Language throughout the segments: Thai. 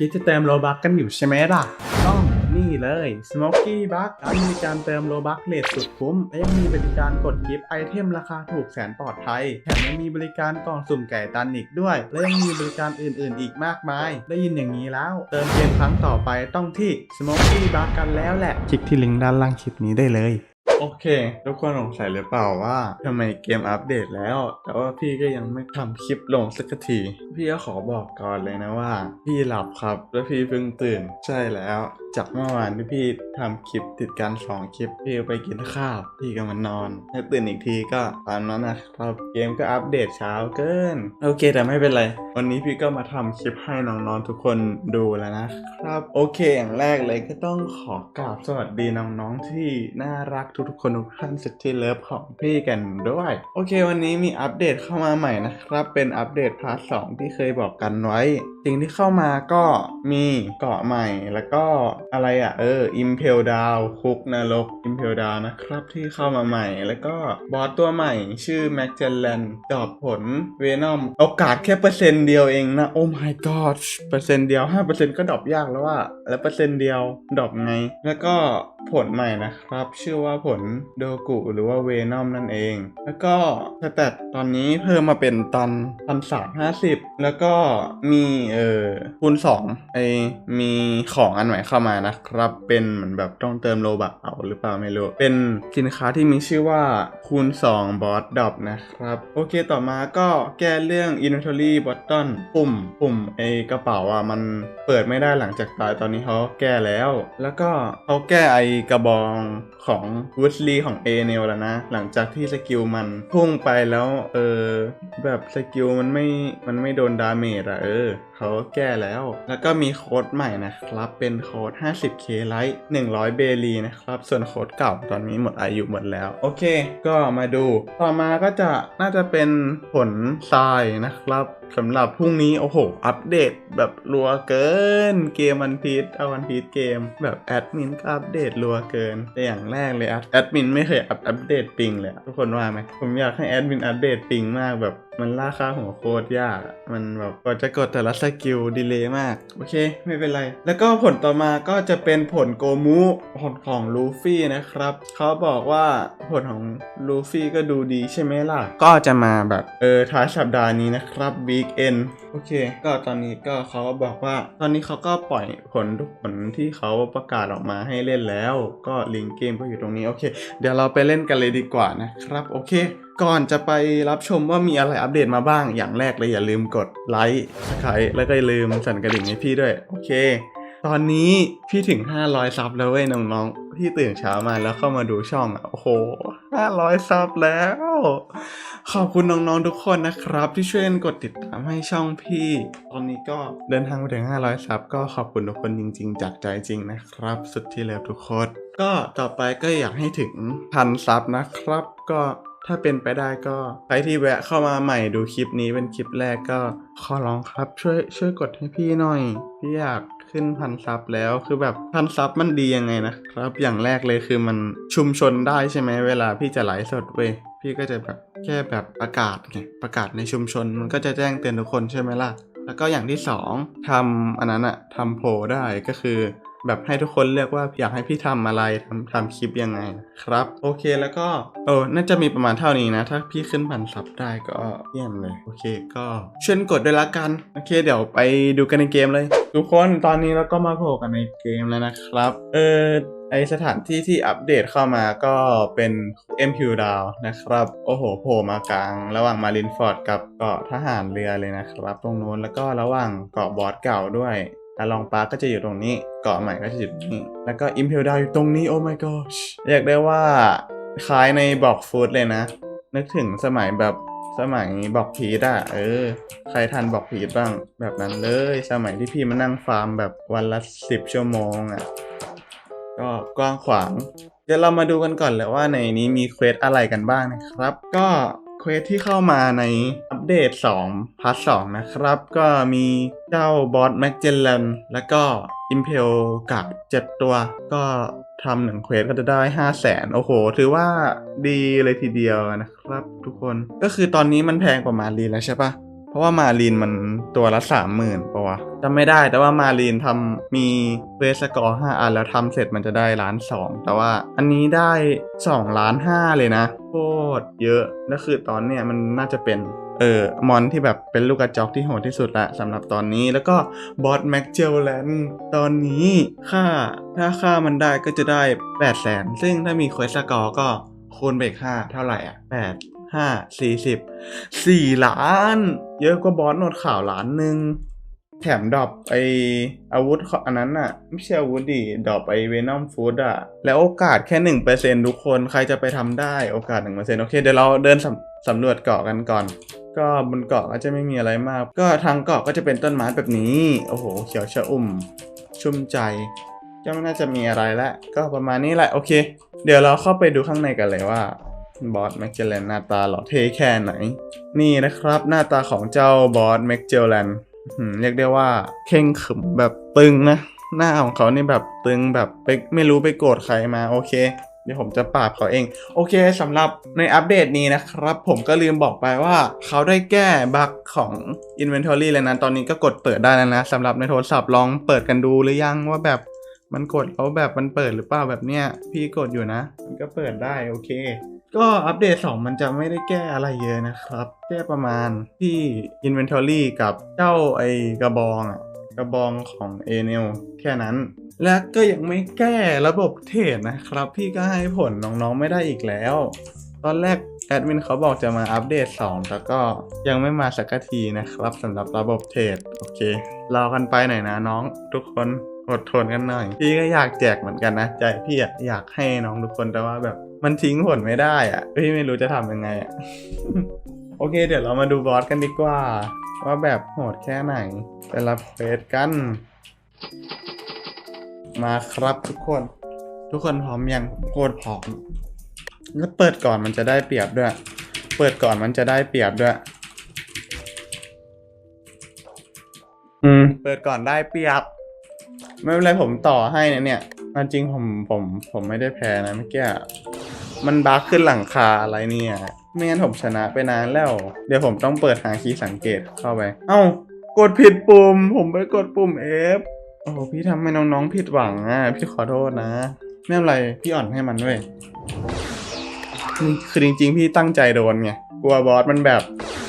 คิดจะเติมโลบักกันอยู่ใช่ไหมล่ะ ต้องนี่เลย Smoky Bug ร้านบริการเติมโลบักเลทสุดคุ้มและยังมีบริการกดกิฟต์ไอเทมราคาถูกแสนปลอดภัยแถมยังมีบริการกล่องสุ่มไก่ตันอีกด้วย และยังมีบริการอื่นๆ อีกมากมาย ได้ยินอย่างนี้แล้ว เติมเกมครั้งต่อไปต้องที่ Smoky Bug กันแล้วแหละ คลิกที่ลิงก์ด้านล่างคลิปนี้ได้เลย โอเค ทุกคนสงสัยหรือเปล่าว่าทำไมเกมอัปเดตแล้ว แต่ว่าพี่ก็ยังไม่ทำคลิปลงสักที พี่ก็ขอบอกก่อนเลยนะว่า พี่หลับครับ แล้วพี่เพิ่งตื่น ใช่แล้ว จากเมื่อวานที่พี่ทำคลิปติดกันสองคลิป พี่ไปกินข้าว พี่ก็มานอนแล้วตื่นอีกทีก็ตามนั้นนะครับเกมก็อัปเดตเช้าเกิน โอเคแต่ไม่เป็นไร วันนี้พี่ก็มาทำคลิปให้น้องๆทุกคนดูแล้วนะครับ โอเคอย่างแรกเลยก็ต้องขอกราบสวัสดีน้องๆที่น่ารักทุกๆคนทุกท่านสุดที่เลิฟของพี่กันด้วย โอเค วันนี้มีอัปเดตเข้ามาใหม่นะครับ เป็นอัปเดตพาร์ทสองที่เคยบอกกันไว้ สิ่งที่เข้ามาก็มีเกาะใหม่แล้วก็อะไรอะ เออ Impel Down คุกนรก Impel Down นะครับที่เข้ามาใหม่ แล้วก็บอสตัวใหม่ ชื่อ m a g e l l a n ดอบผล Venom โอกาสแค่เปอร์เซ็นต์เดียวเองนะโอ้ my god เปอร์เซ็นต์เดียว5%ก็ดรอปยากแล้วว่าแล้วเปอร์เซ็นต์เดียวดรอปไง แล้วก็ผลใหม่นะครับ ชื่อว่าผลโดกุหรือว่าเวนอมนั่นเอง แล้วก็สแตทตอนนี้เพิ่มมาเป็นตันตันสามห้าสิบแล้วก็มีเอ่อคูณสองไอมีของอันใหม่เข้ามานะครับ เป็นเหมือนแบบต้องเติมโลบักเอาหรือเปล่าไม่รู้ เป็นสินค้าที่มีชื่อว่าคูณ2บอสดอปนะครับ โอเคต่อมาก็แก้เรื่อง inventory button ปุ่มปุ่มไอกระเป๋าอะมันเปิดไม่ได้หลังจากตายตอนนี้เขาแก้แล้ว แล้วก็เขาแก้ไอกระบองของวูดลีของเอเนลแล้วนะ หลังจากที่สกิลมันพุ่งไปแล้ว เออ แบบสกิลมันไม่ มันไม่โดนดาเมจอะเออ เขาแก้แล้ว แล้วก็มีโค้ดใหม่นะครับ เป็นโค้ด 50k ไลท์100 เบลีนะครับ ส่วนโค้ดเก่าตอนนี้หมดอายุหมดแล้ว โอเค ก็มาดู ต่อมาก็จะน่าจะเป็นผลทรายนะครับสำหรับพรุ่งนี้ โอ้โห อัปเดตแบบรัวเกิน เกมวันพีชเอาวันพีชเกม แบบแอดมินก็อัปเดตรัวเกินแต่อย่างแรกเลยแอดมินไม่เคยอัปอัปเดตปิงเลยทุกคนว่าไหมผมอยากให้แอดมินอัปเดตปิงมากแบบ มันล่าค่าหัวโคตรยากมันแบบกว่าจะกดแต่ละสกิลดีเลย์มาก โอเค ไม่เป็นไร แล้วก็ผลต่อมาก็จะเป็นผลโกมูผลของลูฟี่นะครับ เขาบอกว่าผลของลูฟี่ก็ดูดีใช่ไหมล่ะ ก็จะมาแบบเออท้ายสัปดาห์นี้นะครับ week end โอเค ก็ตอนนี้ก็เขาก็บอกว่า ตอนนี้เขาก็ปล่อยผลทุกผลที่เขาประกาศออกมาให้เล่นแล้ว ก็ลิงก์เกมก็อยู่ตรงนี้โอเค เดี๋ยวเราไปเล่นกันเลยดีกว่านะครับ โอเค ก่อนจะไปรับชมว่ามีอะไรอัปเดตมาบ้าง อย่างแรกเลยอย่าลืมกดไลค์ใคร์แล้วก็อย่าลืมสั่นกระดิ่งให้พี่ด้วย โอเค ตอนนี้พี่ถึง 500 ซับแล้วเว้ยน้องๆ พี่ตื่นเช้ามาแล้วเข้ามาดูช่องอะโอ้โห 500 ซับแล้ว ขอบคุณน้องๆทุกคนนะครับ ที่ช่วยกดติดตามให้ช่องพี่ ตอนนี้ก็เดินทางมาถึง 500 ซับก็ขอบคุณทุกคนจริง ๆ จากใจจริงนะครับ สุดที่เลิฟทุกคนก็ต่อไปก็อยากให้ถึงพันซับนะครับ ก็ถ้าเป็นไปได้ก็ใครที่แวะเข้ามาใหม่ดูคลิปนี้เป็นคลิปแรกก็ขอร้องครับช่วยช่วยกดให้พี่หน่อยพี่อยากขึ้นพันซับแล้วคือแบบพันซับมันดียังไงนะครับ อย่างแรกเลยคือมันชุมชนได้ใช่ไหมเวลาพี่จะไลฟ์สดเว้ยพี่ก็จะแบบแค่แบบประกาศไงประกาศในชุมชนมันก็จะแจ้งเตือนทุกคนใช่ไหมล่ะ แล้วก็อย่างที่สองทำอันนั้นอะทำโพได้ก็คือ แบบให้ทุกคนเลือกว่าอยากให้พี่ทำอะไรทำทำคลิปยังไงครับ โอเคแล้วก็เออน่าจะมีประมาณเท่านี้นะ ถ้าพี่ขึ้นพันซับได้ก็เยี่ยมเลย โอเคก็เชิญกดด้วยละกัน โอเค เดี๋ยวไปดูกันในเกมเลย ทุกคนตอนนี้เราก็มาโผล่กันในเกมแล้วนะครับ เออไอสถานที่ที่อัปเดตเข้ามาก็เป็น MQ ดาวนะครับ โอ้โหโผล่มากลาง ระหว่างมารินฟอร์ดกับเกาะทหารเรือเลยนะครับ ตรงนู้นแล้วก็ระหว่างเกาะบอสเก่าด้วย อาลองปาร์กก็จะอยู่ตรงนี้ เกาะใหม่ก็จะอยู่ตรงนี้ แล้วก็อิมเพลดาวอยู่ตรงนี้ โอ้ my gosh เรียกได้ว่าคล้ายในบอกฟูดเลยนะ นึกถึงสมัยแบบสมัยบอกพีดอะเออ ใครทันบอกพีดบ้างแบบนั้นเลย สมัยที่พี่มานั่งฟาร์มแบบวันละสิบชั่วโมงอะก็กว้างขวาง เดี๋ยวเรามาดูกันก่อนเลยว่าในนี้มีเควสอะไรกันบ้างนะครับ ก็เควสที่เข้ามาใน เดต2พาร์ท2นะครับ ก็มีเจ้าบอสแม็กเจลนแล้วก็อิมเพลกับ 7 ตัว ก็ทำหนึ่งเควสก็จะได้ 5 0 0แสนโอ้โห ถือว่าดีเลยทีเดียวนะครับทุกคนก็คือตอนนี้มันแพงกว่ามารีแล้วใช่ปะเพราะว่ามารีนมันตัวละสามหมื่นปะวะจำไม่ได้แต่ว่ามารีนทำมีเวสกอร์ห้าอันแล้วทำเสร็จมันจะได้ล้านสองแต่ว่าอันนี้ได้สองล้านห้าเลยนะ โคตรเยอะแล้วคือตอนเนี้ยมันน่าจะเป็น เออมอนที่แบบเป็นลูกกระจอกที่โหดที่สุดละสำหรับตอนนี้แล้วก็บอสแม็กเจลแลนตอนนี้ค่าถ้าค่ามันได้ก็จะได้8 0 0แสนซึ่งถ้ามีเควสสกอร์ก็คูณไปอีกห้าเท่าไหร่อะแปดห้าสี่สิบสี่ล้าน เยอะกว่าบอสโนดข่าวล้านหนึ่งแถมดรอปไออาวุธอันนั้นน่ะไม่ใช่อาวุธดิดรอปไอเวนอมฟูดอะแล้วโอกาสแค่หนึ่งเปอร์เซ็นทุกคนใครจะไปทำได้โอกาสหนึ่งเปอร์เซ็นโอเค เดี๋ยวเราเดินสำสำรวจเกาะกันก่อน ก็บนเกาะก็จะไม่มีอะไรมาก ก็ทางเกาะก็จะเป็นต้นไม้แบบนี้ โอ้โห เขียวชะอุ่ม ชุ่มใจก็ไม่น่าจะมีอะไรละ ก็ประมาณนี้แหละโอเค เดี๋ยวเราเข้าไปดูข้างในกันเลยว่าบอสแม็กเจลแลนหน้าตาหล่อเท่แค่ไหน นี่นะครับหน้าตาของเจ้าบอสแม็กเจลแลนเรียกได้ว่าเข่งขึมแบบตึงนะ หน้าของเขานี่แบบตึงแบบไปไม่รู้ไปโกรธใครมาโอเค ดี๋ยวผมจะปราบเขาเอง โอเคสำหรับในอัปเดตนี้นะครับ ผมก็ลืมบอกไปว่าเขาได้แก้บั๊กของ Inventory เลยนะ ตอนนี้ก็กดเปิดได้แล้วนะสำหรับในโทรศัพท์ลองเปิดกันดูหรือยังว่าแบบมันกดแล้วแบบมันเปิดหรือเปล่าแบบเนี้ยพี่กดอยู่นะ มันก็เปิดได้โอเค ก็อัปเดต 2 มันจะไม่ได้แก้อะไรเยอะนะครับ แก้ประมาณที่ Inventory กับเจ้าไอกระบองอะกระบองของเอเนลแค่นั้น และก็ยังไม่แก้ระบบเทรดนะครับ พี่ก็ให้ผลน้องๆไม่ได้อีกแล้ว ตอนแรกแอดมินเขาบอกจะมาอัปเดต 2 แต่ก็ยังไม่มาสักทีนะครับสำหรับระบบเทรดโอเครอกันไปหน่อยนะน้องทุกคนอดทนกันหน่อย พี่ก็อยากแจกเหมือนกันนะ ใจพี่อยากให้น้องทุกคนแต่ว่าแบบ มันทิ้งผลไม่ได้อะพี่ไม่รู้จะทำยังไงอะโอเค เดี๋ยวเรามาดูบอสกันดีกว่า ว่าแบบโหดแค่ไหนไปรับเควสกัน มาครับทุกคน ทุกคนพร้อมยังโคตรพร้อมแล้วเปิดก่อนมันจะได้เปรียบด้วย เปิดก่อนมันจะได้เปรียบด้วย อืม เปิดก่อนได้เปรียบ ไม่เป็นไรผมต่อให้นะเนี่ยเอาจริงผมผมผมไม่ได้แพ้นะเมื่อกี้อะมันบั๊กขึ้นหลังคาอะไรเนี่ยไม่งั้นผมชนะไปนานแล้ว เดี๋ยวผมต้องเปิดหาคีย์สังเกตเข้าไป เอ้ากดผิดปุ่ม ผมไปกดปุ่ม F โอ้โหพี่ทำให้น้องๆผิดหวังอะพี่ขอโทษนะไม่เป็นไรพี่อ่อนให้มันเว้ยนี่คือจริง ๆ พี่ตั้งใจโดนไงกลัวบอสมันแบบ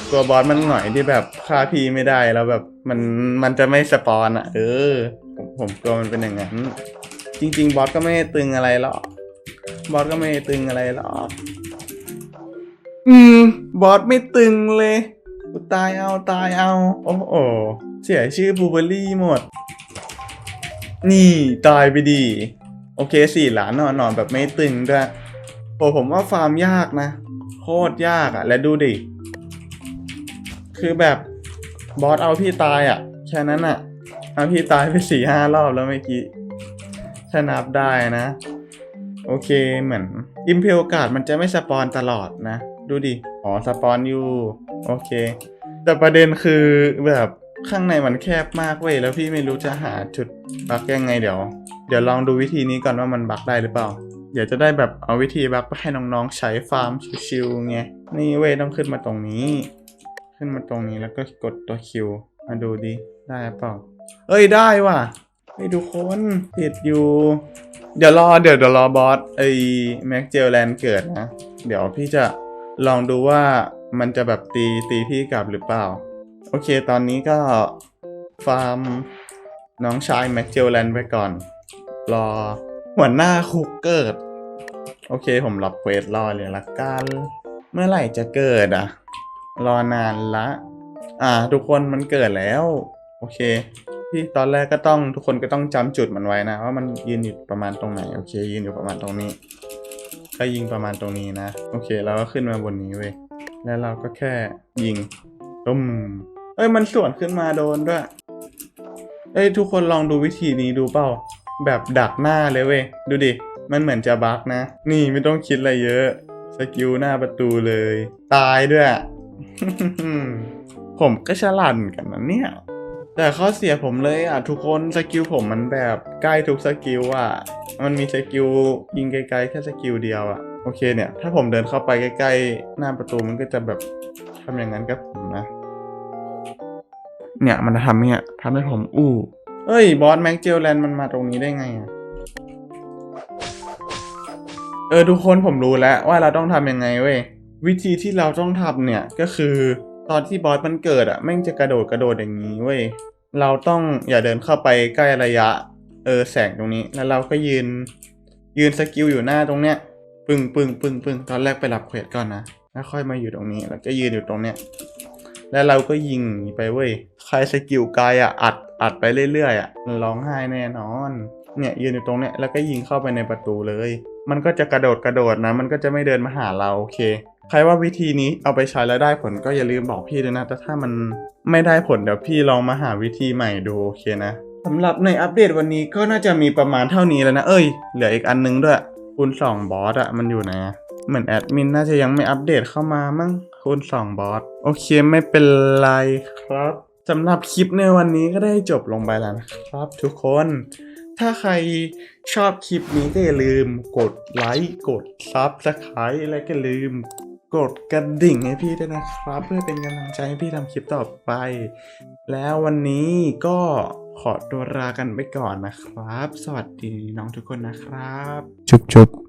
กลัวบอสมันหน่อยที่แบบฆ่าพี่ไม่ได้แล้วแบบมันมันจะไม่สปอนอะ เออ ผมผมกลัวมันเป็นอย่างนั้นจริง ๆ บอสก็ไม่ตึงอะไรหรอกบอสก็ไม่ตึงอะไรหรอกอืม บอสไม่ตึงเลย ตายเอาตายเอา โอ้โหเสียชื่อบูเบอรี่หมด นี่ตายไปดี โอเคสี่หลานนอนนอนแบบไม่ตึงด้วยโอ้ผมว่าฟาร์มยากนะ โคตรยากอะ่ะ และดูดิ คือแบบบอสเอาพี่ตายอะ่ะ แค่นั้นอะ่ะ เอาพี่ตายไปสี่ห้ารอบแล้วเมื่อกี้ถ้านับได้นะ โอเคเหมือนอิมเพลการ์ดมันจะไม่สปอนตลอดนะ ดูดิ อ๋อ สปอนอยู่ โอเค แต่ประเด็นคือแบบ ข้างในมันแคบมากเว้ยแล้วพี่ไม่รู้จะหาจุดบักยังไงเดี๋ยว เดี๋ยวลองดูวิธีนี้ก่อนว่ามันบักได้หรือเปล่า เดี๋ยวจะได้แบบเอาวิธีบักไปให้น้องๆใช้ฟาร์มชิวๆไงนี่เว้ยต้องขึ้นมาตรงนี้ ขึ้นมาตรงนี้แล้วก็กดตัวคิวมาดูดิได้หรือเปล่า เอ้ยได้ว่ะไอ้ทุกคนติดอยู่ เดี๋ยวรอเดี๋ยวเดี๋ยวรอบอสไอ้แม็กเจลแลนเกิดนะ เดี๋ยวพี่จะลองดูว่ามันจะแบบตีตีพี่กลับหรือเปล่า โอเค ตอนนี้ก็ ฟาร์มน้องชายแม็กเจลแลนไปก่อน รอหัวหน้าคุกเกิด โอเค ผมรับเควสรอเลยละกัน เมื่อไหร่จะเกิดอะรอนานละ อ่า ทุกคนมันเกิดแล้ว โอเคพี่ตอนแรกก็ต้องทุกคนก็ต้องจำจุดมันไว้นะ ว่ามันยืนอยู่ประมาณตรงไหน โอเค ยืนอยู่ประมาณตรงนี้ก็ยิงประมาณตรงนี้นะ โอเค เราก็ขึ้นมาบนนี้เว้ย แล้วเราก็แค่ยิงตุ้ม เอ้ยมันสวนขึ้นมาโดนด้วย เอ้ยทุกคนลองดูวิธีนี้ดูเปล่า แบบดักหน้าเลยเว้ย ดูดิ มันเหมือนจะบั๊กนะ นี่ไม่ต้องคิดอะไรเยอะ สกิลหน้าประตูเลย ตายด้วย ผมก็ฉลาดกันนะเนี่ย แต่ข้อเสียผมเลยอะทุกคนสกิลผมมันแบบใกล้ทุกสกิลอะ มันมีสกิลยิงไกลๆแค่สกิลเดียวอะ โอเคเนี่ย ถ้าผมเดินเข้าไปใกล้ๆหน้าประตูมันก็จะแบบทำอย่างนั้นกับผมนะ เนี่ยมันทำเนี่ยทำให้ผมอู้ เอ้ย บอสแม็กเจลแลนด์มันมาตรงนี้ได้ไงอะเออทุกคนผมรู้แล้วว่าเราต้องทำยังไงเว้ยวิธีที่เราต้องทำเนี่ยก็คือตอนที่บอสมันเกิดอะแม่งจะกระโดดกระโดดอย่างนี้เว้ยเราต้องอย่าเดินเข้าไปใกล้ระยะ เออแสงตรงนี้ แล้วเราก็ยืน ยืนสกิลอยู่หน้าตรงเนี้ยปึ้งปึ้งปึ้งปึ้งตอนแรกไปรับเควสก่อนนะแล้วค่อยมาอยู่ตรงนี้ แล้วก็ยืนอยู่ตรงเนี้ย แล้วเราก็ยิงไปเว้ย ใครสกิลไกลอะ อัด อัดไปเรื่อยๆอะ มันร้องไห้แน่นอน เนี่ยยืนอยู่ตรงเนี้ยแล้วก็ยิงเข้าไปในประตูเลย มันก็จะกระโดดกระโดดนะ มันก็จะไม่เดินมาหาเราโอเค ใครว่าวิธีนี้เอาไปใช้แล้วได้ผลก็อย่าลืมบอกพี่ด้วยนะ แต่ถ้ามันไม่ได้ผลเดี๋ยวพี่ลองมาหาวิธีใหม่ดูโอเคนะสำหรับในอัปเดตวันนี้ก็น่าจะมีประมาณเท่านี้แล้วนะ เอ้ย เหลืออีกอันนึงด้วยคูณสองบอสอะมันอยู่ไหนอะเหมือนแอดมินน่าจะยังไม่อัปเดตเข้ามามั้ง คูณสองบอสโอเคไม่เป็นไรครับสำหรับคลิปในวันนี้ก็ได้จบลงไปแล้วนะครับทุกคน ถ้าใครชอบคลิปนี้ก็อย่าลืมกดไลค์กดซับสไครต์และก็ลืมกดกระดิ่งให้พี่ด้วยนะครับ เพื่อเป็นกำลังใจให้พี่ทำคลิปต่อไป แล้ววันนี้ก็ขอตัวลากันไปก่อนนะครับ สวัสดีน้องทุกคนนะครับ จุ๊บจุ๊บ